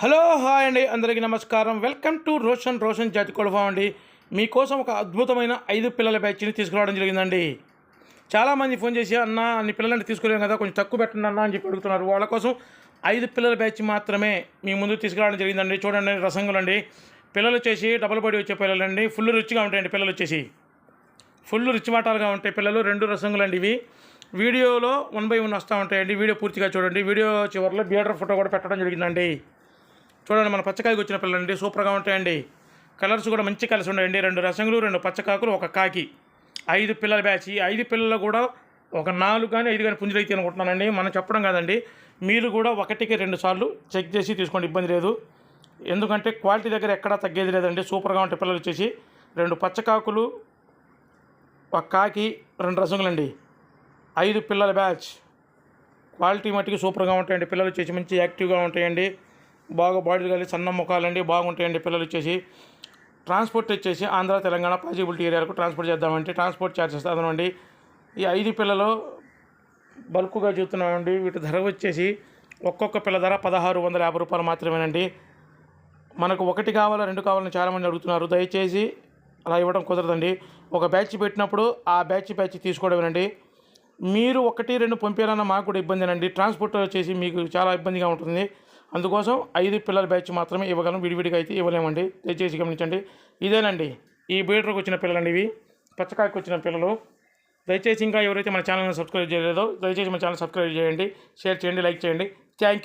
Hello hi అండి. అందరికీ నమస్కారం. వెల్కమ్ టు రోషన్ రోషన్ జాతి కొడఫా అండి. మీకోసం ఒక అద్భుతమైన ఐదు పిల్లల బ్యాచ్ని తీసుకురావడం జరిగిందండి. చాలామంది ఫోన్ చేసి అన్న అన్ని పిల్లలని తీసుకురాం కదా కొంచెం తక్కువ పెట్టండి అన్న అని చెప్పి అడుగుతున్నారు. వాళ్ళ కోసం ఐదు పిల్లల బ్యాచ్ మాత్రమే మీ ముందు తీసుకురావడం జరిగిందండి. చూడండి రసంగులు అండి పిల్లలు వచ్చేసి డబల్ బాడీ వచ్చే పిల్లలండి. ఫుల్ రుచిగా ఉంటాయండి పిల్లలు వచ్చేసి. ఫుల్ రిచ్ మాటాలుగా ఉంటాయి పిల్లలు. రెండు రసంగులండి ఇవి. వీడియోలో వన్ బై వన్ వస్తూ ఉంటాయండి. వీడియో పూర్తిగా చూడండి. వీడియో చివరిలో బియర్డర్ ఫోటో కూడా పెట్టడం జరిగిందండి. చూడండి మన పచ్చకాయకు వచ్చిన పిల్లలండి సూపర్గా ఉంటాయండి. కలర్స్ కూడా మంచి కలర్స్ ఉన్నాయండి. రెండు రసంగులు రెండు పచ్చకాకులు ఒక కాకి. ఐదు పిల్లల బ్యాచ్. ఈ ఐదు పిల్లలు కూడా ఒక నాలుగు కానీ ఐదు కానీ పుంజులు అయితే అనుకుంటున్నానండి. మనం చెప్పడం కాదండి. మీరు కూడా ఒకటికి రెండు సార్లు చెక్ చేసి తీసుకోండి ఇబ్బంది లేదు. ఎందుకంటే క్వాలిటీ దగ్గర ఎక్కడా తగ్గేది లేదండి. సూపర్గా ఉంటాయి పిల్లలు వచ్చేసి రెండు పచ్చకాకులు ఒక కాకి రెండు రసంగులండి. ఐదు పిల్లల బ్యాచ్. క్వాలిటీ మట్టికి సూపర్గా ఉంటాయండి. పిల్లలు వచ్చేసి మంచి యాక్టివ్గా ఉంటాయండి. బాగా బాడీలు కలిసి సన్న ముఖాలండి బాగుంటాయండి పిల్లలు వచ్చేసి ట్రాన్స్పోర్ట్ వచ్చేసి ఆంధ్ర తెలంగాణ పాజిబిలిటీ ఏరియాలకు ట్రాన్స్పోర్ట్ చేద్దామంటే ట్రాన్స్పోర్ట్ ఛార్జెస్ అదనండి. ఈ ఐదు పిల్లలు బల్క్గా చూస్తున్నామండి వీటి ధర వచ్చేసి ఒక్కొక్క పిల్ల ధర పదహారు వందల యాభై రూపాయలు మాత్రమేనండి. మనకు ఒకటి కావాలా రెండు కావాలని చాలామంది అడుగుతున్నారు. దయచేసి అలా ఇవ్వడం కుదరదండి. ఒక బ్యాచ్ పెట్టినప్పుడు ఆ బ్యాచ్ బ్యాచ్ తీసుకోవడమేనండి. మీరు ఒకటి రెండు పంపారన్న మాకు కూడా ఇబ్బందేనండి. ట్రాన్స్పోర్ట్ వచ్చేసి మీకు చాలా ఇబ్బందిగా ఉంటుంది. అందుకోసం ఐదు పిల్లల బ్యాచ్ మాత్రమే ఇవ్వగలం విడివిడిగా అయితే ఇవ్వలేమండి. దయచేసి గమనించండి. ఇదేనండి. ఈ బీటర్కి వచ్చిన పిల్లలండి ఇవి. పచ్చకాయకు వచ్చిన పిల్లలు. దయచేసి ఇంకా ఎవరైతే మన ఛానల్ని సబ్స్క్రైబ్ చేయలేదో దయచేసి మన ఛానల్ సబ్స్క్రైబ్ చేయండి షేర్ చేయండి లైక్ చేయండి. Thank you.